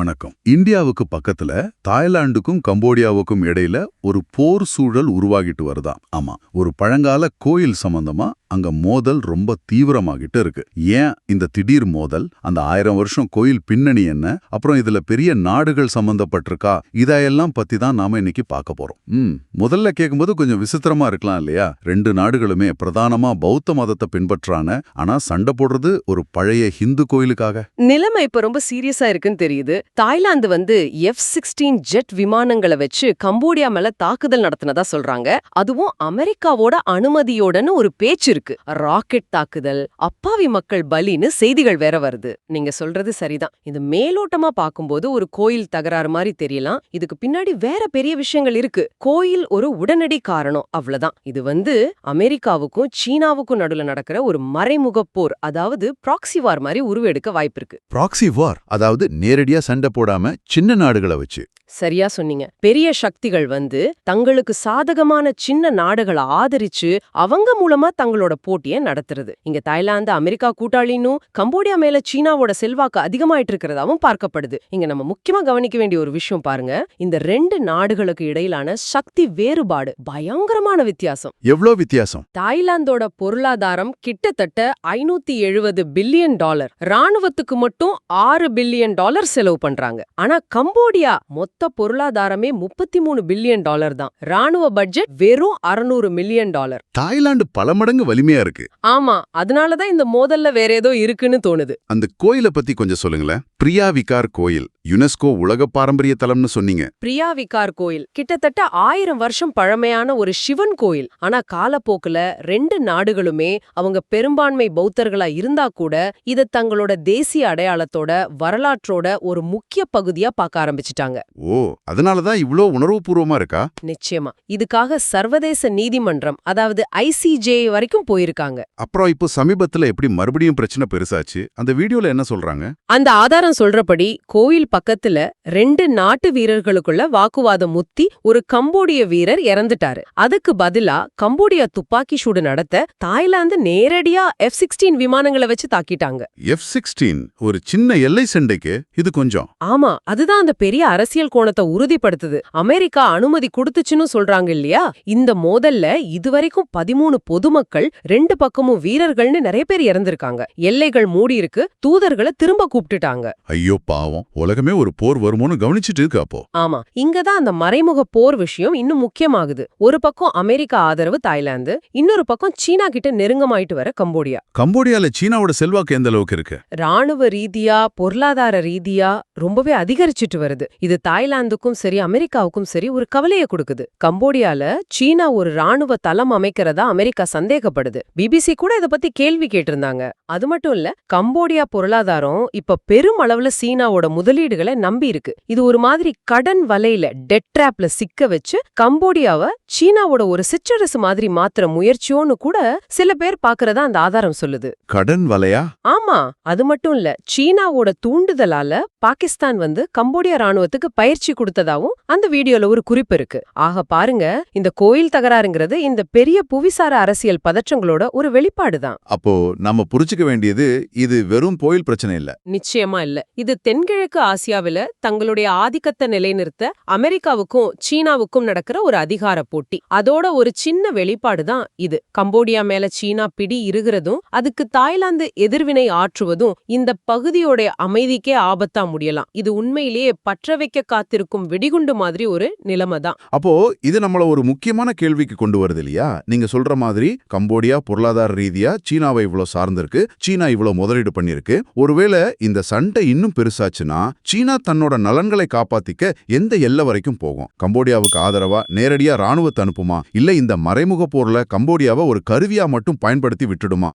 வணக்கம். இந்தியாவுக்கு பக்கத்துல தாய்லாந்துக்கும் கம்போடியாவுக்கும் இடையில ஒரு போர் சூழல் உருவாகிட்டு வருதாம் ஆமா. ஒரு பழங்கால கோயில் சம்பந்தமா அங்க மோதல் ரொம்ப தீவிரமாகிட்டு இருக்கு. ஏன் இந்த திடீர் மோதல்? அந்த ஆயிரம் வருஷம் கோயில் பின்னணி என்ன? அப்புறம் இதுல பெரிய நாடுகள் சம்பந்தப்பட்டிருக்கா? இதையெல்லாம் பத்தி தான் நாம இன்னைக்கு பார்க்க போறோம். ம் முதல்ல கேட்கும்போது கொஞ்சம் விசித்திரமா இருக்கலாம் இல்லையா? ரெண்டு நாடுகளுமே பிரதானமா பௌத்த மதத்தை பின்பற்றான ஆனா சண்டை போடுறது ஒரு பழைய ஹிந்து கோயிலுக்காக. நிலைமை இப்ப ரொம்ப சீரியஸா இருக்குன்னு தெரியுது. தாய்லாந்து வந்து எஃப் சிக்ஸ்டீன் ஜெட் விமானங்களை வச்சு கம்போடியா மேல தாக்குதல் நடத்தினதா சொல்றாங்க. அதுவும் அமெரிக்காவோட அனுமதியோடன்னு ஒரு பேச்சு இருக்கு. ராக்கெட் தாக்குதல் அப்பாவி மக்கள் பலின்னு செய்திகள் வேற வருது. நீங்க சொல்றது சரிதான். இது மேலோட்டமா பாக்கும்போது ஒரு கோயில் தகராறு மாதிரி தெரியலாம். இதுக்கு பின்னாடி வேற பெரிய விஷயங்கள் இருக்கு. கோயில் ஒரு உடனடி காரணம் அவ்வளவுதான். இது வந்து அமெரிக்காவுக்கும் சீனாவுக்கும் நடுவுல நடக்கிற ஒரு மறைமுக போர் அதாவது ப்ராக்சி வார் மாதிரி உருவெடுக்க வாய்ப்பு இருக்கு. ப்ராக்சி வார் அதாவது நேரடியா சண்டை போடாம சின்ன நாடுகளை வச்சு. சரியா சொன்னீங்க. பெரிய சக்திகள் வந்து தங்களுக்கு சாதகமான சின்ன நாடுகளை ஆதரிச்சு அவங்க மூலமா தங்களோட போட்டியை நடத்துறது. இங்க தாய்லாந்து அமெரிக்கா கூட்டாளினும் கம்போடியா மேல சீனாவோட செல்வாக்கு அதிகமாயிட்டு இருக்கிறதாவும் பார்க்கப்படுது. இங்க நம்ம முக்கியமா கவனிக்க வேண்டிய ஒரு விஷயம் பாருங்க. இந்த ரெண்டு நாடுகளுக்கு இடையிலான சக்தி வேறுபாடு பயங்கரமான வித்தியாசம். எவ்ளோ வித்தியாசம்? தாய்லாந்தோட பொருளாதாரம் கிட்டத்தட்ட ஐநூத்தி எழுபது பில்லியன் டாலர். ராணுவத்துக்கு மட்டும் ஆறு பில்லியன் டாலர் செலவு பண்றாங்க. ஆனா கம்போடியா மொத்த பொருளாதாரமே முப்பத்தி மூணு பில்லியன் டாலர் தான். ராணுவ பட்ஜெட் வெறும் அறுநூறு மில்லியன் டாலர். தாய்லாந்து பல மடங்கு வலிமையா இருக்கு. ஆமா அதனாலதான் இந்த மோதல்ல வேற ஏதோ இருக்குன்னு தோணுது. அந்த கோயிலை பத்தி கொஞ்சம் சொல்லுங்களேன். பிரியா விகார் கோயில். யுனெஸ்கோ உலக பாரம்பரிய தலம்னு சொன்னீங்க. பிரியா விகார் கோயில். கிட்டத்தட்ட ஆயிரம் வருஷம் பழமையான ஒரு சிவன் கோயில். ஆனா காலப்போக்குல ரெண்டு நாடுகளுமே அவங்க பெரும்பான்மை பௌத்தர்களா இருந்தா கூட இத தங்களோட தேசிய அடையாளத்தோட வரலாற்றோட ஒரு முக்கிய பகுதியா பார்க்க ஆரம்பிச்சிட்டாங்க. ஓ அதனாலதான் இவ்ளோ உணர்வுபூர்வமா இருக்கா? நிச்சயமா. இதுக்காக சர்வதேச நீதிமன்றம் அதாவது ஐசிஜே வரைக்கும் போயிருக்காங்க. அப்புறம் இப்போ சமீபத்துல எப்படி மறுபடியும் பிரச்சனை பெருசாச்சு? அந்த வீடியோல என்ன சொல்றாங்க? அந்த ஆதாரம் சொல்றபடி கோயில் பக்கத்துல ரெண்டு நாட்டு வீரர்களுக்குள்ள வாக்குவாதம் முத்தி ஒரு கம்போடிய வீரர் இறந்துட்டாரு. அதுக்கு பதிலா கம்போடியா துப்பாக்கி சூடு நடத்த தாய்லாந்து நேரடியா எஃப் சிக்ஸ்டீன் விமானங்களை வச்சு தாக்கிட்டாங்க. எஃப் சிக்ஸ்டீன் ஒரு சின்ன எல்லை சண்டைக்கு இது கொஞ்சம். ஆமா அதுதான் அந்த பெரிய அரசியல் கோணத்தை உறுதிப்படுத்துது. அமெரிக்கா அனுமதி கொடுத்துச்சுன்னு சொல்றாங்க இல்லையா? இந்த மோதல்ல இதுவரைக்கும் பதிமூணு பொதுமக்கள் ரெண்டு பக்கமும் வீரர்கள்னு நிறைய பேர் இறந்திருக்காங்க. எல்லைகள் மூடி இருக்கு தூதர்களை திரும்ப கூப்பிட்டுட்டாங்க. ஐயோ பாவம். உலகமே ஒரு போர் வருமோன்னு கவனிச்சிட்டு இருக்கு அப்போ. ஆமா. இங்கதான் அந்த மறைமுக போர் விஷயம் இன்னும் முக்கியமாகுது. ஒரு பக்கம் அமெரிக்கா ஆதரவு தாய்லாந்து இன்னொரு பக்கம் சீனா கிட்ட நெருங்கமாயிட்டு வர கம்போடியா. கம்போடியால சீனாவோட செல்வாக்கு எந்த அளவுக்கு இருக்கு? ராணுவ ரீதியா பொருளாதார ரீதியா ரொம்பவே அதிகரிச்சிட்டு வருது. இது தாய்லாந்துக்கும் சரி அமெரிக்காவுக்கும் சரி ஒரு கவலையை கொடுக்குது. கம்போடியால சீனா ஒரு ராணுவ தளம் அமைக்கிறதா அமெரிக்கா சந்தேகப்படுது. பிபிசி கூட இத பத்தி கேள்வி கேட்டிருந்தாங்க. அது மட்டும் இல்ல கம்போடியா பொருளாதாரம் இப்ப பெரும் அளவுல சீனாவோட முதலீடுகளை நம்பி இருக்கு. இது ஒரு மாதிரி கடன் வலையில டெட் ட்ராப்ல சிக்க வச்சு கம்போடியாவை சீனாவோட ஒரு சிற்றரசு மாதிரி மாத்துற முயற்சியோன்னு கூட சில பேர் பாக்குறதா அந்த ஆதாரம் சொல்லுது. கடன் வலையா? ஆமா அது மட்டும் இல்ல சீனாவோட தூண்டுதலால பாகிஸ்தான் வந்து கம்போடியா ராணுவத்துக்கு பயிற்சி கொடுத்ததாவும் அந்த வீடியோல ஒரு குறிப்பு இருக்கு. ஆக பாருங்க இந்த கோயில் தகராறுங்கிறது இந்த பெரிய புவிசார அரசியல் பதற்றங்களோட ஒரு வெளிப்பாடுதான் அப்போ நம்ம புரிச்சுக்க வேண்டியது இது வெறும் கோயில் பிரச்சனை இல்ல. நிச்சயமா இல்ல. இது தென்கிழக்கு ஆசியாவில தங்களுடைய ஆதிக்கத்தை நிலைநிறுத்த அமெரிக்காவுக்கும் சீனாவுக்கும் நடக்கிற ஒரு அதிகார போட்டி. அதோட ஒரு சின்ன வெளிப்பாடு தான் இது. கம்போடியா மேல சீனா பிடி இருகிறதும் அதுக்கு தாய்லாந்து எதிர்வினை ஆற்றுவதும் இந்த பகுதியோட அமைதிக்கே ஆபத்தா முடியலாம். இது உண்மையிலேயே பற்ற வைக்க காத்திருக்கும் வெடிகுண்டு மாதிரி ஒரு நிலைமை தான். அப்போ இது நம்மள ஒரு முக்கியமான கேள்விக்கு கொண்டு வருது இல்லையா? நீங்க சொல்ற மாதிரி கம்போடியா பொருளாதார ரீதியா சீனாவை இவ்வளவு சார்ந்திருக்கு சீனா இவ்வளவு முதலீடு பண்ணிருக்கு. ஒருவேளை இந்த சண்டை இன்னும் பெருசாச்சுன்னா சீனா தன்னோட நலன்களை காப்பாத்திக்க எந்த எல்லை வரைக்கும் போகும்? கம்போடியாவுக்கு ஆதரவா நேரடியா ராணுவத்தை அனுப்புமா? இல்ல இந்த மறைமுக போர்ல கம்போடியாவை ஒரு கருவியா மட்டும் பயன்படுத்தி விட்டுடுமா?